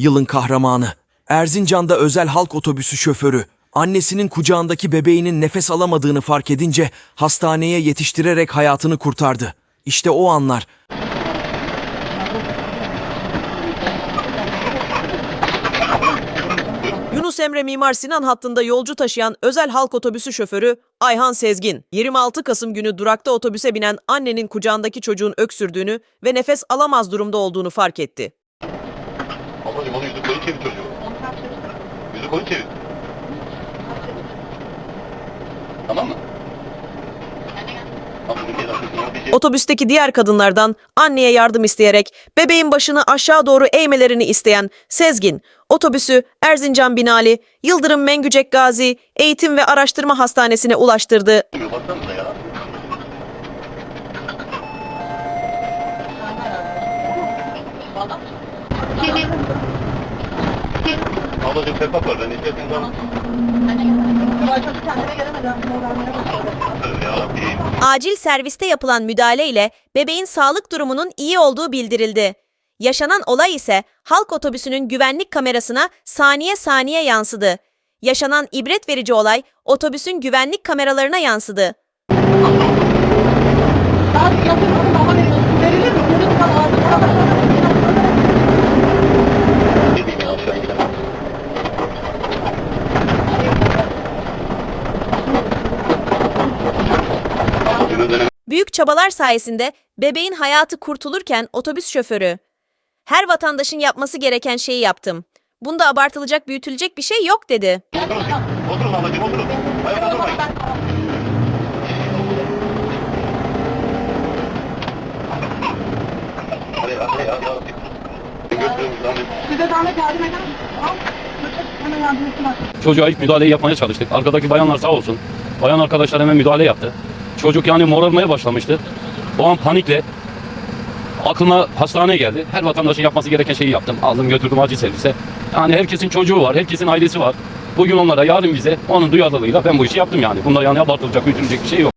Yılın kahramanı. Erzincan'da özel halk otobüsü şoförü. Annesinin kucağındaki bebeğinin nefes alamadığını fark edince hastaneye yetiştirerek hayatını kurtardı. İşte o anlar. Yunus Emre Mimar Sinan hattında yolcu taşıyan özel halk otobüsü şoförü Ayhan Sezgin, 26 Kasım günü durakta otobüse binen annenin kucağındaki çocuğun öksürdüğünü ve nefes alamaz durumda olduğunu fark etti. Ablacım onu yüzü koyu çevir çocuğu. Yüzü koyu çevir. Tamam mı? Şey Otobüsteki diğer kadınlardan anneye yardım isteyerek bebeğin başını aşağı doğru eğmelerini isteyen Sezgin, otobüsü Erzincan Binali, Yıldırım Mengücek Gazi Eğitim ve Araştırma Hastanesi'ne ulaştırdı. Baksanıza Ablacım sefa var. Ben istersen Rabbim. Acil serviste yapılan müdahale ile bebeğin sağlık durumunun iyi olduğu bildirildi. Yaşanan olay ise halk otobüsünün güvenlik kamerasına saniye saniye yansıdı. Yaşanan ibret verici olay otobüsün güvenlik kameralarına yansıdı. Büyük çabalar sayesinde bebeğin hayatı kurtulurken otobüs şoförü her vatandaşın yapması gereken şeyi yaptım. Bunda abartılacak, büyütülecek bir şey yok dedi. Oturun siz. Oturun. Ayakta durmayın. Çocuğa ilk müdahaleyi yapmaya çalıştık. Arkadaki bayanlar sağ olsun. Bayan arkadaşlar hemen müdahale yaptı. Çocuk yani morarmaya başlamıştı. O an panikle aklıma hastaneye geldi. Her vatandaşın yapması gereken şeyi yaptım. Aldım götürdüm acil servise. Yani herkesin çocuğu var, herkesin ailesi var. Bugün onlara, yarın bize. Onun duyarlılığıyla ben bu işi yaptım yani. Bunda yani abartılacak, büyütülecek bir şey yok.